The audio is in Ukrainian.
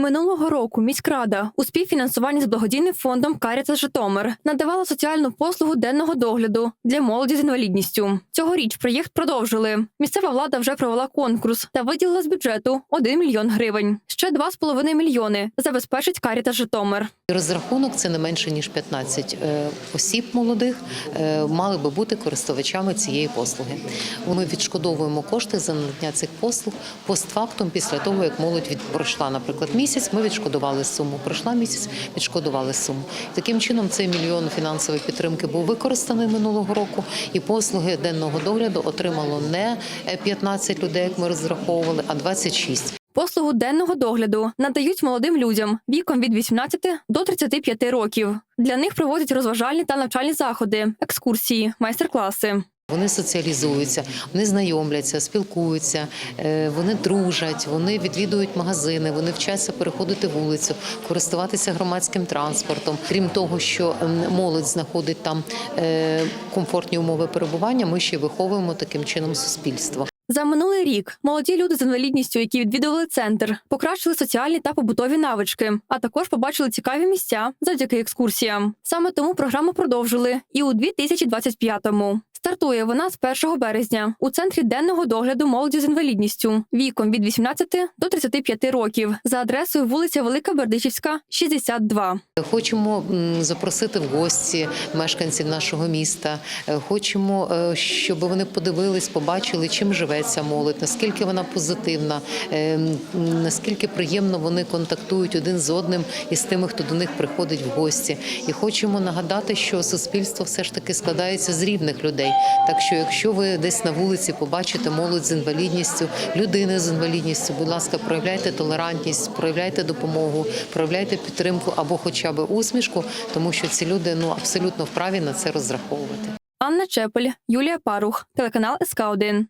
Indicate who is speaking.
Speaker 1: Минулого року міськрада у співфінансуванні з благодійним фондом Каріта Житомир надавала соціальну послугу денного догляду для молоді з інвалідністю. Цьогоріч проєкт продовжили. Місцева влада вже провела конкурс та виділила з бюджету 1 мільйон гривень. Ще 2,5 мільйони забезпечить Каріта Житомир.
Speaker 2: Розрахунок це не менше ніж 15 е, осіб молодих е, мали би бути користувачами цієї послуги. Ми відшкодовуємо кошти за надання цих послуг постфактум після того, як молодь пройшла, наприклад, місяць. Ми відшкодували суму. Пройшла місяць, відшкодували суму. Таким чином, цей мільйон фінансової підтримки був використаний минулого року, і послуги денного догляду отримало не е, 15 людей, як ми розраховували, а 26.
Speaker 1: Послугу денного догляду надають молодим людям віком від 18 до 35 років. Для них проводять розважальні та навчальні заходи, екскурсії, майстер-класи.
Speaker 2: Вони соціалізуються, вони знайомляться, спілкуються, е, вони дружать, вони відвідують магазини, вони вчаться переходити вулицю, користуватися громадським транспортом. Крім того, що молодь знаходить там е, комфортні умови перебування, ми ще виховуємо таким чином суспільство.
Speaker 1: За минулий рік молоді люди з інвалідністю, які відвідували центр, покращили соціальні та побутові навички, а також побачили цікаві місця завдяки екскурсіям. Саме тому програму продовжили і у 2025-му. Стартує вона з 1 березня у центрі денного догляду молоді з інвалідністю віком від 18 до 35 років за адресою вулиця Велика Бердичівська, 62.
Speaker 2: Хочемо запросити в гості мешканців нашого міста. Е, Хочемо, е, щоб вони подивились, побачили, чим живе ця молодь, наскільки вона позитивна, е, наскільки приємно вони контактують один з одним і з тими, хто до них приходить в гості. І хочемо нагадати, що суспільство все ж таки складається з рівних людей. Так що, якщо ви десь на вулиці побачите молодь з інвалідністю, людини з інвалідністю, будь ласка, проявляйте толерантність, проявляйте допомогу, проявляйте підтримку або хоча б усмішку, тому що ці люди ну абсолютно вправі на це розраховувати.
Speaker 1: Анна Чепель, Юлія Парух, телеканал СК 1